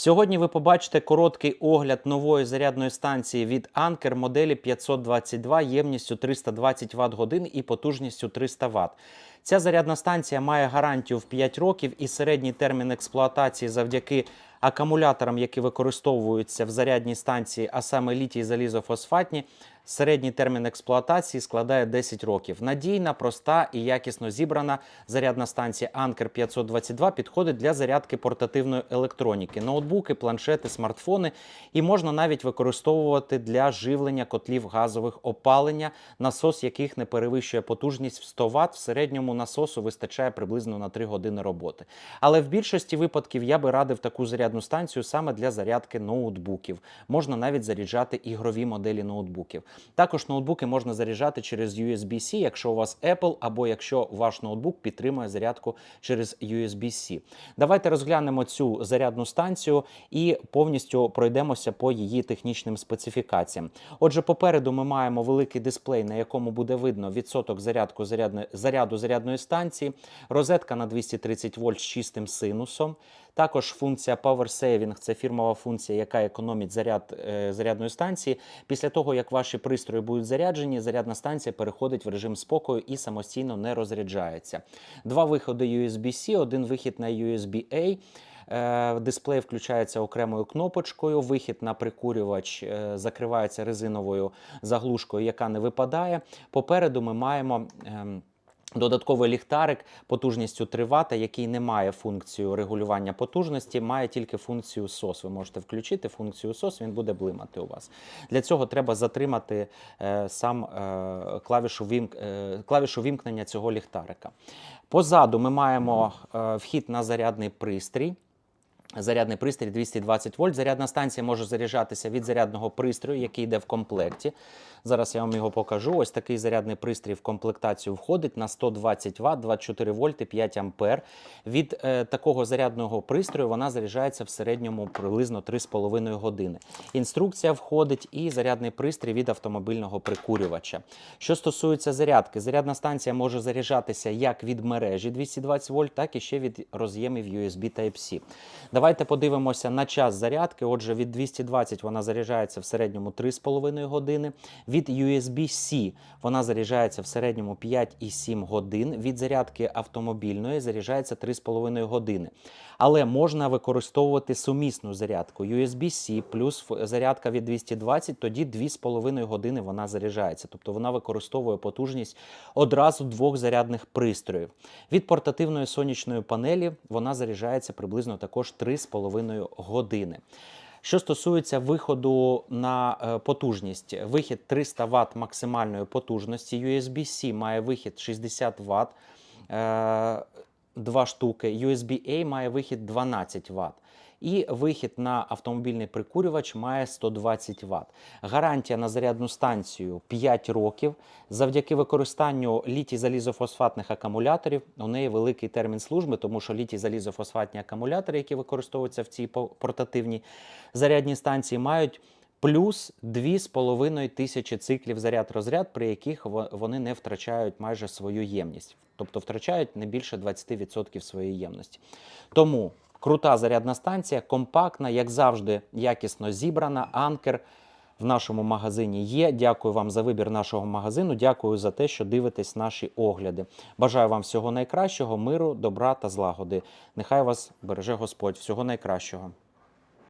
Сьогодні ви побачите короткий огляд нової зарядної станції від Anker моделі 522 ємністю 320 Вт годин і потужністю 300 Вт. Ця зарядна станція має гарантію в 5 років і середній термін експлуатації завдяки акумуляторам, які використовуються в зарядній станції, а саме літій залізофосфатні, середній термін експлуатації складає 10 років. Надійна, проста і якісно зібрана зарядна станція Anker 522 підходить для зарядки портативної електроніки, ноутбуки, планшети, смартфони і можна навіть використовувати для живлення котлів газових опалення, насос яких не перевищує потужність в 100 Вт. В середньому насосу вистачає приблизно на 3 години роботи. Але в більшості випадків я би радив таку зарядну станцію саме для зарядки ноутбуків. Можна навіть заряджати ігрові моделі ноутбуків. Також ноутбуки можна заряджати через USB-C, якщо у вас Apple, або якщо ваш ноутбук підтримує зарядку через USB-C. Давайте розглянемо цю зарядну станцію і повністю пройдемося по її технічним специфікаціям. Отже, попереду ми маємо великий дисплей, на якому буде видно відсоток зарядку зарядної, заряду зарядної станції, розетка на 230 вольт з чистим синусом. Також функція Power Saving – це фірмова функція, яка економить заряд е, зарядної станції. Після того, як ваші пристрої будуть заряджені, зарядна станція переходить в режим спокою і самостійно не розряджається. Два виходи USB-C, один вихід на USB-A. Е, Дисплей включається окремою кнопочкою. Вихід на прикурювач е, закривається резиновою заглушкою, яка не випадає. Попереду ми маємо. Додатковий ліхтарик потужністю 3 Вт, який не має функцію регулювання потужності, має тільки функцію SOS. Ви можете включити функцію SOS, він буде блимати у вас. Для цього треба затримати е, сам е, клавішу, вімк, е, клавішу вімкнення цього ліхтарика. Позаду ми маємо е, вхід на зарядний пристрій. Зарядний пристрій 220 вольт. Зарядна станція може заряджатися від зарядного пристрою, який йде в комплекті. Зараз я вам його покажу. Ось такий зарядний пристрій в комплектацію входить на 120 Вт, 24 вольти, 5 ампер. Від е, такого зарядного пристрою вона заряджається в середньому приблизно 3,5 години. Інструкція входить і зарядний пристрій від автомобільного прикурювача. Що стосується зарядки, зарядна станція може заряджатися як від мережі 220 вольт, так і ще від роз'ємів USB Type-C. Давайте подивимося на час зарядки. Отже, від 220 вона заряджається в середньому 3,5 години. Від USB-C вона заряджається в середньому 5,7 годин. Від зарядки автомобільної заряджається 3,5 години. Але можна використовувати сумісну зарядку USB-C плюс зарядка від 220, тоді 2,5 години вона заряджається. Тобто вона використовує потужність одразу двох зарядних пристроїв. Від портативної сонячної панелі вона заряджається приблизно також 3,5 години. Що стосується виходу на е, потужність, вихід 300 Вт максимальної потужності, USB-C має вихід 60 Вт, е, два штуки, USB-A має вихід 12 Вт. І вихід на автомобільний прикурювач має 120 Вт. Гарантія на зарядну станцію 5 років. Завдяки використанню літій залізофосфатних акумуляторів у неї великий термін служби, тому що літій залізофосфатні акумулятори, які використовуються в цій по- портативній зарядній станції, мають плюс 2,5 тисячі циклів заряд-розряд, при яких вони не втрачають майже свою ємність, тобто втрачають не більше 20% своєї ємності. Тому крута зарядна станція, компактна, як завжди, якісно зібрана. Анкер в нашому магазині є. Дякую вам за вибір нашого магазину. Дякую за те, що дивитесь наші огляди. Бажаю вам всього найкращого, миру, добра та злагоди. Нехай вас береже Господь. Всього найкращого.